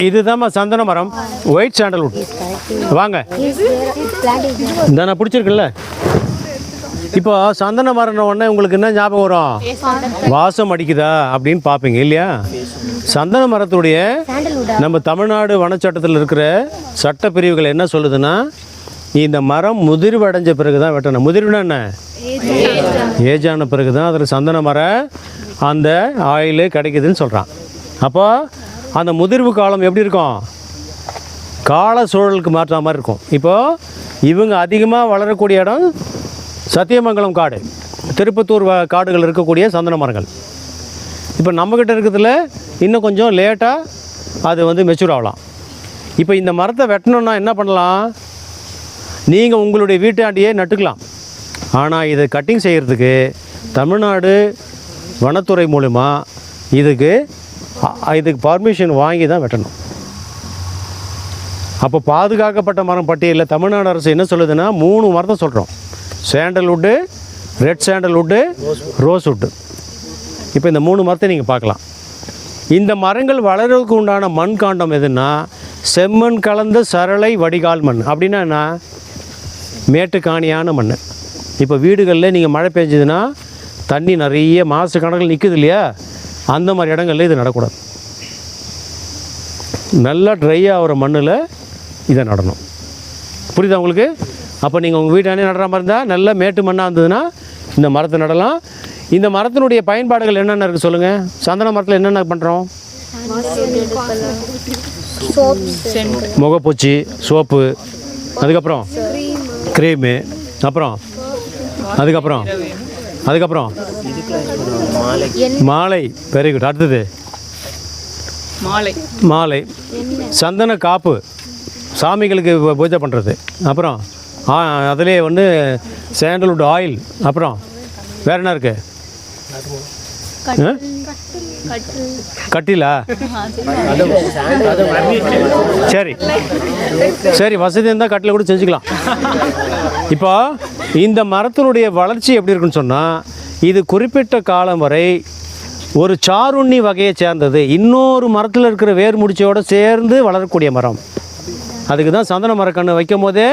இதுதாம்மா சந்தன மரம். White sandalwood வாங்க. இந்த நான் பிடிச்சிருக்குல்ல. இப்போ சந்தன மரம் உடனே உங்களுக்கு என்ன ஞாபகம் வரும்? வாசம் அடிக்குதா அப்படின்னு பார்ப்பீங்க இல்லையா? சந்தன மரத்துடைய நம்ம தமிழ்நாடு வனச்சட்டத்தில் இருக்கிற சட்ட பிரிவுகள் என்ன சொல்லுதுன்னா இந்த மரம் முதிர்வு அடைஞ்ச பிறகு தான் வெட்டணும். முதிர்வுனா என்ன? ஏஜான பிறகு தான் அதில் சந்தன மரம் அந்த ஆயிலு கிடைக்குதுன்னு சொல்கிறான் அப்போ அந்த முதிர்வு காலம் எப்படி இருக்கும்? கால சூழலுக்கு மாற்ற மாதிரி இருக்கும். இப்போது இவங்க அதிகமாக வளரக்கூடிய இடம் சத்தியமங்கலம் காடு. திருப்பத்தூர் வ- காடுகள் இருக்கக்கூடிய சந்தன மரங்கள். இப்போ நம்மக்கிட்ட இருக்கிறதுல இன்னும் கொஞ்சம் லேட்டாக அது வந்து மெச்சூர் ஆகலாம். இப்போ இந்த மரத்தை வெட்டணுன்னா என்ன பண்ணலாம்? நீங்கள் உங்களுடைய வீட்டாண்டியே நட்டுக்கலாம். ஆனால் இதை கட்டிங் செய்கிறதுக்கு தமிழ்நாடு வனத்துறை மூலிமா இதுக்கு இதுக்கு பர்மிஷன் வாங்கி தான் வெட்டணும். அப்போ பாதுகாக்கப்பட்ட மரம் பட்டியலில் தமிழ்நாடு அரசு என்ன சொல்லுதுன்னா மூணு மரத்தை சொல்கிறோம் சேண்டல்வுட்டு ரெட் சேண்டல்வுட்டு ரோஸ்வுட்டு இப்போ இந்த மூணு மரத்தை நீங்கள் பார்க்கலாம். இந்த மரங்கள் வளர்றதுக்கு உண்டான மண் காண்டம் எதுன்னா செம்மண் கலந்த சரளை வடிகால் மண். அப்படின்னா மேட்டுக்காணியான மண். இப்போ வீடுகளில் நீங்கள் மழை பெஞ்சதுன்னா தண்ணி நிறைய மாதக்கணக்கில் கணக்கில் நிற்குது இல்லையா? அந்த மாதிரி இடங்கள்ல இது நடக்கூடாது. நல்லா ட்ரை ஆகிற மண்ணில் இதை நடணும். புரியுதா உங்களுக்கு? அப்போ நீங்கள் உங்கள் வீட்டானே நடுற மாதிரி இருந்தால் நல்ல மேட்டு மண்ணாக இருந்ததுன்னா இந்த மரத்தை நடலாம். இந்த மரத்தினுடைய பயன்பாடுகள் என்னென்ன இருக்குது சொல்லுங்கள் சந்தன மரத்தில் என்னென்ன பண்ணுறோம் முகப்பூச்சி சோப்பு அதுக்கப்புறம் க்ரீமு அப்புறம்? அதுக்கப்புறம்? அதுக்கப்புறம்? மாலை. வெரி குட் அடுத்தது? மாலை. மாலை. சந்தன காப்பு. சாமிகளுக்கு பூஜை பண்ணுறது அப்புறம் ஆ அதிலே வந்து சாண்டல்வுட் ஆயில் அப்புறம் வேற என்ன இருக்கு? ஆ? கட்டிலா? சரி. சரி வசதி இருந்தால் கட்டில் கூட செஞ்சுக்கலாம். இப்போ இந்த மரத்தினுடைய வளர்ச்சி எப்படி இருக்குன்னு சொன்னால் இது குறிப்பிட்ட காலம் வரை ஒரு சாருண்ணி வகையை சேர்ந்தது. இன்னொரு மரத்தில் இருக்கிற வேர் முடிச்சோடு சேர்ந்து வளரக்கூடிய மரம். அதுக்கு தான் சந்தன மரக்கன்று வைக்கும் போதே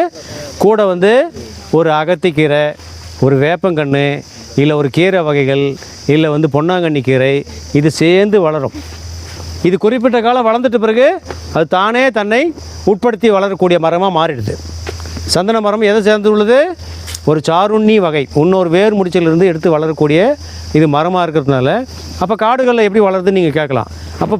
கூட வந்து ஒரு அகத்திக்கீரை ஒரு வேப்பங்கன்று இல்லை ஒரு கீரை வகைகள் இல்லை வந்து பொன்னாங்கண்ணி கீரை இது சேர்ந்து வளரும். இது குறிப்பிட்ட காலம் வளர்ந்துட்ட பிறகு அது தானே தன்னை உட்படுத்தி வளரக்கூடிய மரமாக மாறிடுது. சந்தன மரம் எதை சேர்ந்து உள்ளது ஒரு சாருண்ணி வகை இன்னொரு வேர் முடிச்சிலிருந்து எடுத்து வளரக்கூடிய இது மரமாக இருக்கிறதுனால. அப்போ காடுகளில் எப்படி வளருதுன்னு நீங்கள் கேட்கலாம். அப்போ